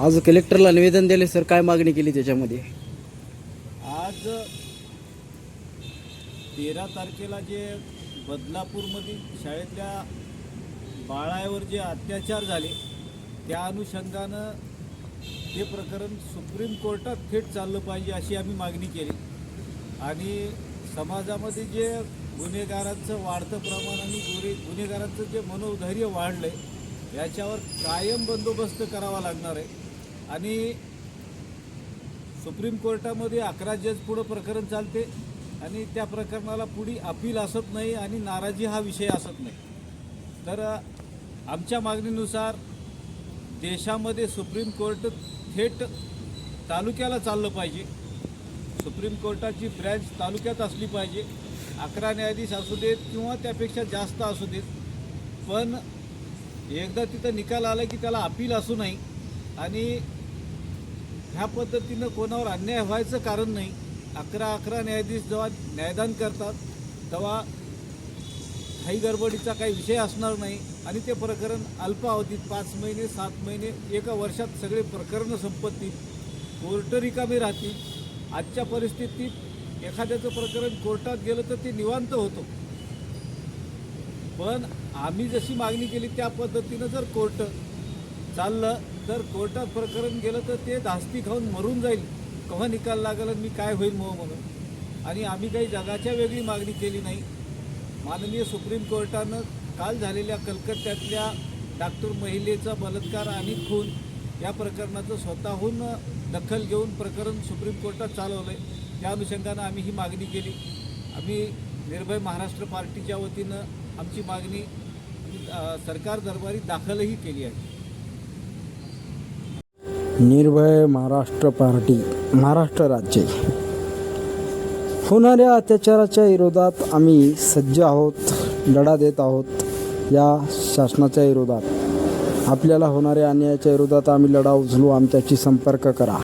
आज कलेक्टरला निवेदन दिले सर काय मागणी केली त्याच्यामध्ये? आज तेरा तारखेला जे बदलापूरमध्ये शाळेतल्या बाळावर जे अत्याचार झाले त्या अनुषंगानं हे प्रकरण सुप्रीम कोर्टात थेट चाललं पाहिजे अशी आम्ही मागणी केली. आणि समाजामध्ये जे गुन्हेगारांचं वाढतं प्रमाण आणि गुन्हे गुन्हेगारांचं जे मनोधैर्य वाढलं आहे याच्यावर कायम बंदोबस्त करावा लागणार आहे. आणि सुप्रीम कोर्टामध्ये अकरा जज पुढं प्रकरण चालते आणि त्या प्रकरणाला पुढे अपील असत नाही आणि नाराजी हा विषय असत नाही. तर आमच्या मागणीनुसार देशामध्ये सुप्रीम कोर्ट थेट तालुक्याला चाललं पाहिजे. सुप्रीम कोर्टाची ब्रँच तालुक्यात असली पाहिजे. अकरा न्यायाधीश असू देत किंवा त्यापेक्षा जास्त असू देत. पण एकदा तिथं निकाल आला की त्याला अपील असू नाही. आणि ह्या पद्धतीनं कोणावर अन्याय व्हायचं कारण नाही. अकरा अकरा न्यायाधीश जेव्हा न्यायदान करतात तेव्हा काही गडबडीचा काही विषय असणार नाही आणि ते प्रकरण अल्पावधीत पाच महिने सात महिने एका वर्षात सगळे प्रकरणं संपत्तील कोर्ट रिकामी राहतील. आजच्या परिस्थितीत एखाद्याचं प्रकरण कोर्टात गेलं तर ते निवांत होतं. पण आम्ही जशी मागणी केली त्या पद्धतीनं जर कोर्ट चाललं तर कोर्टात प्रकरण गेलं तर ते धास्ती खाऊन मरून जाईल. केव्हा निकाल लागला मी काय होईल मग म्हणून? आणि आम्ही काही जगाच्या वेगळी मागणी केली नाही. माननीय सुप्रीम कोर्टानं काल झालेल्या कलकत्त्यातल्या डॉक्टर महिलेचा बलात्कार आणि खून या प्रकरणाचं स्वतःहून दखल घेऊन प्रकरण सुप्रीम कोर्टात चालवलं आहे त्या अनुषंगानं आम्ही ही मागणी केली. आम्ही निर्भय महाराष्ट्र पार्टीच्या वतीनं आमची मागणी सरकार दरबारी दाखलही केली आहे. निर्भय महाराष्ट्र पार्टी महाराष्ट्र राज्य. होणाऱ्या अत्याचाराच्या विरोधात आम्ही सज्ज आहोत लढा देत आहोत या शासनाच्या विरोधात. आपल्याला होणाऱ्या अन्यायाच्या विरोधात आम्ही लढा उचलू आमच्याशी संपर्क करा.